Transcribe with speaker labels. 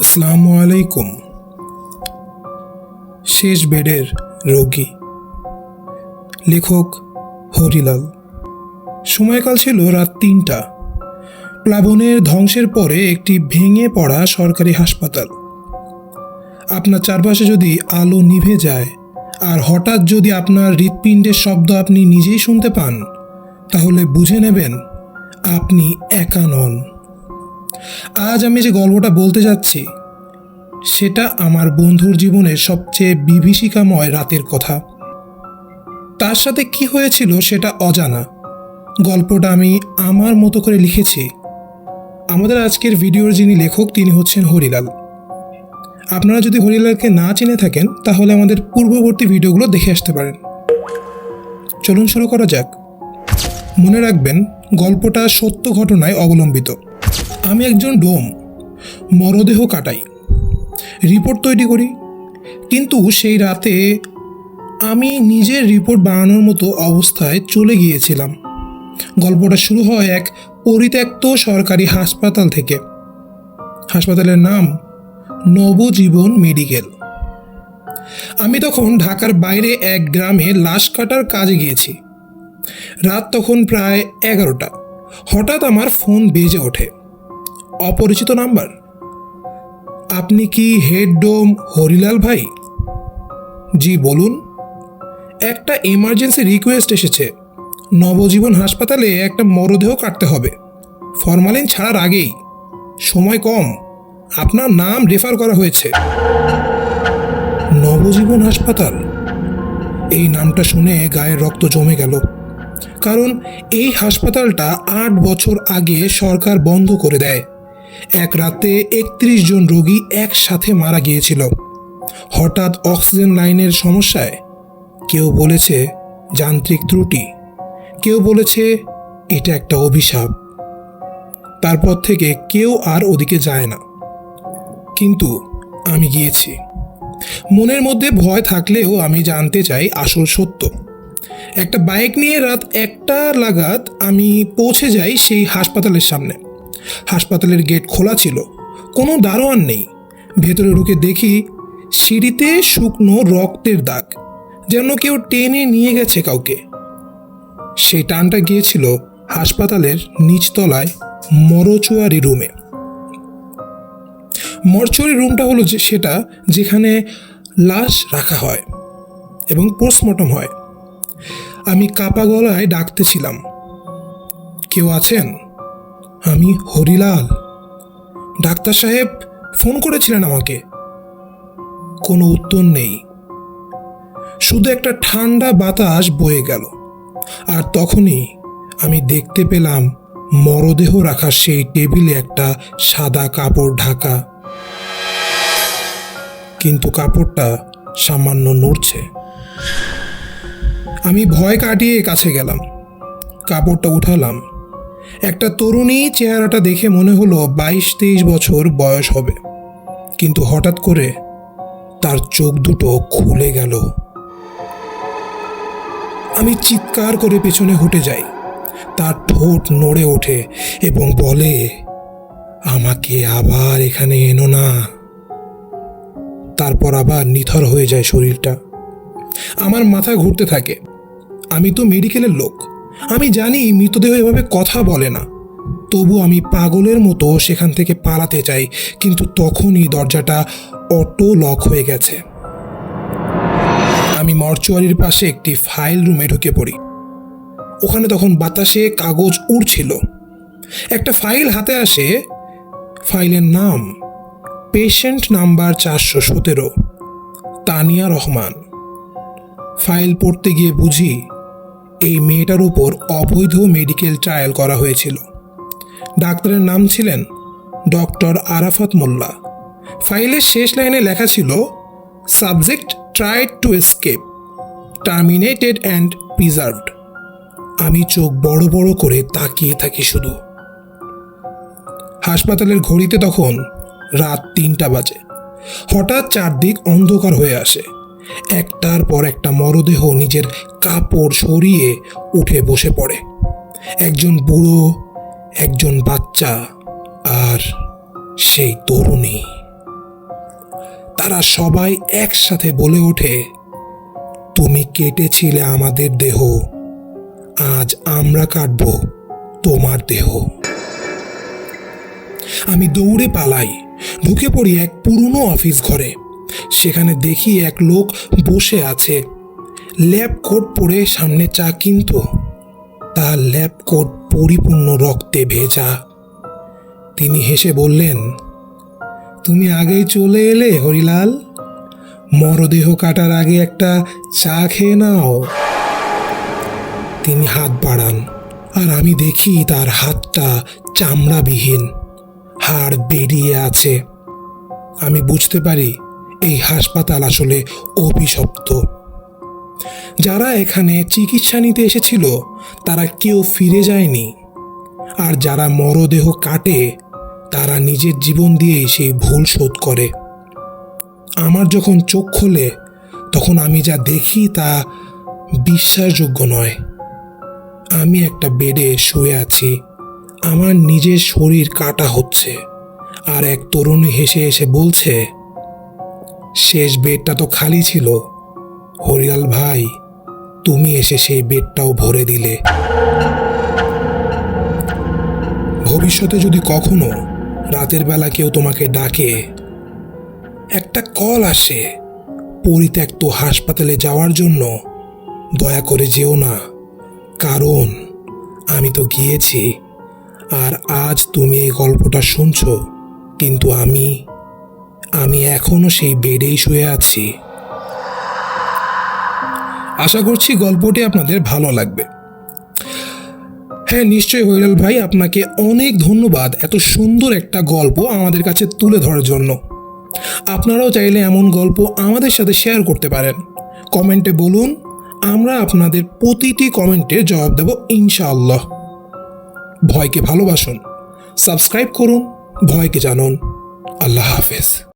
Speaker 1: আসসালামু আলাইকুম। শেষ বেডের রোগী। লেখক হরিলাল। সময়কাল ছিল রাত তিনটা। প্লাবনের ধ্বংসের পরে একটি ভেঙে পড়া সরকারি হাসপাতাল। আপনার চারপাশে যদি আলো নিভে যায়, আর হঠাৎ যদি আপনার হৃৎপিণ্ডের শব্দ আপনি নিজেই শুনতে পান, তাহলে বুঝে নেবেন, আপনি একা নন। আজ আমি যে গল্পটা বলতে যাচ্ছি, সেটা আমার বন্ধুর জীবনের সবচেয়ে বিভীষিকাময় রাতের কথা। তার সাথে কি হয়েছিল সেটা অজানা। গল্পটা আমি আমার মতো করে লিখেছি। আমাদের আজকের ভিডিওর যিনি লেখক, তিনি হচ্ছেন হরিলাল। আপনারা যদি হরিলালকে না চিনে থাকেন, তাহলে আমাদের পূর্ববর্তী ভিডিওগুলো দেখে আসতে পারেন। চলুন শুরু করা যাক। মনে রাখবেন, গল্পটা সত্য ঘটনায় অবলম্বিত। আমি একজন ডোম। মরদেহ কাটাই। রিপোর্ট তৈরি করি। কিন্তু সেই রাতে আমি নিজের রিপোর্ট বানানোর মতো অবস্থায় চলে গিয়েছিলাম। গল্পটা শুরু হয় এক পরিত্যক্ত সরকারি হাসপাতাল থেকে। হাসপাতালের নাম নবজীবন মেডিকেল। আমি তখন ঢাকার বাইরে এক গ্রামে লাশ কাটার কাজে গিয়েছি। রাত তখন প্রায় এগারোটা। হঠাৎ আমার ফোন বেজে ওঠে। অপরিচিত নাম্বার। আপনি কি হেড ডোম হরিলাল ভাই? জি, বলুন। একটা এমার্জেন্সি রিকোয়েস্ট এসেছে। নবজীবন হাসপাতালে একটা মরদেহ কাটতে হবে। ফরমালিন ছাড়ার আগেই। সময় কম। আপনার নাম রেফার করা হয়েছে। নবজীবন হাসপাতাল। এই নামটা শুনে গায়ের রক্ত জমে গেল। কারণ এই হাসপাতালটা আট বছর আগে সরকার বন্ধ করে দেয়। এক রাতে একত্রিশ জন রোগী একসাথে মারা গিয়েছিল। হঠাৎ অক্সিজেন লাইনের সমস্যায় কেউ বলেছে যান্ত্রিক ত্রুটি। কেউ বলেছে এটা একটা অভিশাপ। তারপর থেকে কেউ আর ওদিকে যায় না। কিন্তু আমি গিয়েছি। মনের মধ্যে ভয় থাকলেও আমি জানতে চাই আসল সত্য। একটা বাইক নিয়ে রাত একটা লাগাত আমি পৌঁছে যাই সেই হাসপাতালের সামনে। হাসপাতালের গেট খোলা ছিল। কোনো দারোয়ান নেই। ভেতরে ঢুকে দেখি সিঁড়িতে শুকনো রক্তের দাগ, যেন কেউ টেনে নিয়ে গেছে কাউকে। সেই টানটা গিয়েছিল হাসপাতালের নিচতলায় মরচুয়ারি রুমে। মরচুয়ারি রুমটা হলো সেটা যেখানে লাশ রাখা হয় এবং পোস্টমর্টম হয়। আমি কাপা গলায় ডাকতেছিলাম, কেউ আছেন? আমি হরিলাল। ডাক্তার সাহেব ফোন করেছিলেন আমাকে। কোনো উত্তর নেই। শুধু একটা ঠান্ডা বাতাস বয়ে গেল। আর তখনই আমি দেখতে পেলাম মরদেহ রাখার সেই টেবিলে একটা সাদা কাপড় ঢাকা। কিন্তু কাপড়টা সামান্য নড়ছে। আমি ভয় কাটিয়ে কাছে গেলাম। কাপড়টা উঠালাম। একটা তরুণী চেহারাটা দেখে মনে হলো বাইশ তেইশ বছর বয়স হবে। কিন্তু হঠাৎ করে তার চোখ দুটো খুলে গেল। আমি চিৎকার করে পেছনে হটে যাই। তার ঠোঁট নড়ে ওঠে এবং বলে, আমাকে আবার এখানে এনো না। তারপর আবার নিথর হয়ে যায় শরীরটা। আমার মাথা ঘুরতে থাকে। আমি তো মেডিকেলের লোক। আমি জানি মৃতদেহ এভাবে কথা বলে না। তবু আমি পাগলের মতো সেখান থেকে পালাতে চাই, কিন্তু তখনই দরজাটা অটো লক হয়ে গেছে। আমি মর্চুয়ারির পাশে একটি ফাইল রুমে ঢুকে পড়ি। ওখানে তখন বাতাসে কাগজ উড়ছিল। একটা ফাইল হাতে আসে, ফাইলের নাম, পেশেন্ট নাম্বার চারশো সতেরো, তানিয়া রহমান। ফাইল পড়তে গিয়ে বুঝি এই মেয়েটার উপর অবৈধ মেডিকেল ট্রায়াল করা হয়েছিল। ডাক্তারের নাম ছিলেন ডক্টর আরাফাত মোল্লা। ফাইলের শেষ লাইনে লেখা ছিল, subject tried to escape, terminated and preserved. আমি চোখ বড় বড় করে তাকিয়ে থাকি শুধু। হাসপাতালের ঘড়িতে তখন রাত তিনটা বাজে। হঠাৎ চারদিক অন্ধকার হয়ে আসে। একটার পর একটা মরদেহ নিজের কাপড় সরিয়ে উঠে বসে পড়ে। একজন বুড়ো, একজন বাচ্চা আর সেই তরুণী। তারা সবাই একসাথে বলে ওঠে, তুমি কেটেছিলে আমাদের দেহ, আজ আমরা কাটব তোমার দেহ। আমি দৌড়ে পালাই, ঢুকে পড়ি এক পুরনো অফিস ঘরে। সেখানে দেখি এক লোক বসে আছে। ল্যাব কোট পরে সামনে চা কিনতো। তার ল্যাব কোট পরিপূর্ণ রক্তে ভেজা। তিনি হেসে বললেন, তুমি আগেই চলে এলে, হরিলাল? মরদেহ কাটার আগে একটা চা খেয়ে নাও। তিনি হাত বাড়ান, আর আমি দেখি তার হাতটা চামড়াবিহীন। হাড় বেরিয়ে আছে। আমি বুঝতে পারি এই হাসপাতাল আসলে অভিশপ্ত। যারা এখানে চিকিৎসা নিতে এসেছিল, তারা কেউ ফিরে যায়নি। আর যারা মরদেহ কাটে, তারা নিজের জীবন দিয়েই সেই ভুল শোধ করে। আমার যখন চোখ খোলে, তখন আমি যা দেখি তা বিশ্বাসযোগ্য নয়। আমি একটা বেডে শুয়ে আছি। আমার নিজের শরীর কাটা হচ্ছে। আর এক তরুণী হেসে এসে বলছে শেষ বেডটা তো খালি ছিল। হরিয়াল ভাই, তুমি এসে সেই বেডটাও ভরে দিলে। ভবিষ্যতে যদি কখনো রাতের বেলা কেউ তোমাকে ডাকে, একটা কল আসে, পরিত্যক্ত হাসপাতালে যাওয়ার জন্য। দয়া করে যেও না, কারণ আমি তো গিয়েছি, আর আজ তুমি এই গল্পটা শুনছো, কিন্তু আমি আমি এখনও সেই বেডেই শুয়ে আছি। আশা করছি গল্পটি আপনাদের ভালো লাগবে। হ্যাঁ নিশ্চয়ই হৈরাল ভাই, আপনাকে অনেক ধন্যবাদ এত সুন্দর একটা গল্প আমাদের কাছে তুলে ধরার জন্য। আপনারাও চাইলে এমন গল্প আমাদের সাথে শেয়ার করতে পারেন। কমেন্টে বলুন, আমরা আপনাদের প্রতিটি কমেন্টের জবাব দেব ইনশাআল্লাহ। ভয়কে ভালোবাসুন, সাবস্ক্রাইব করুন, ভয়কে জানুন। আল্লাহ হাফেজ।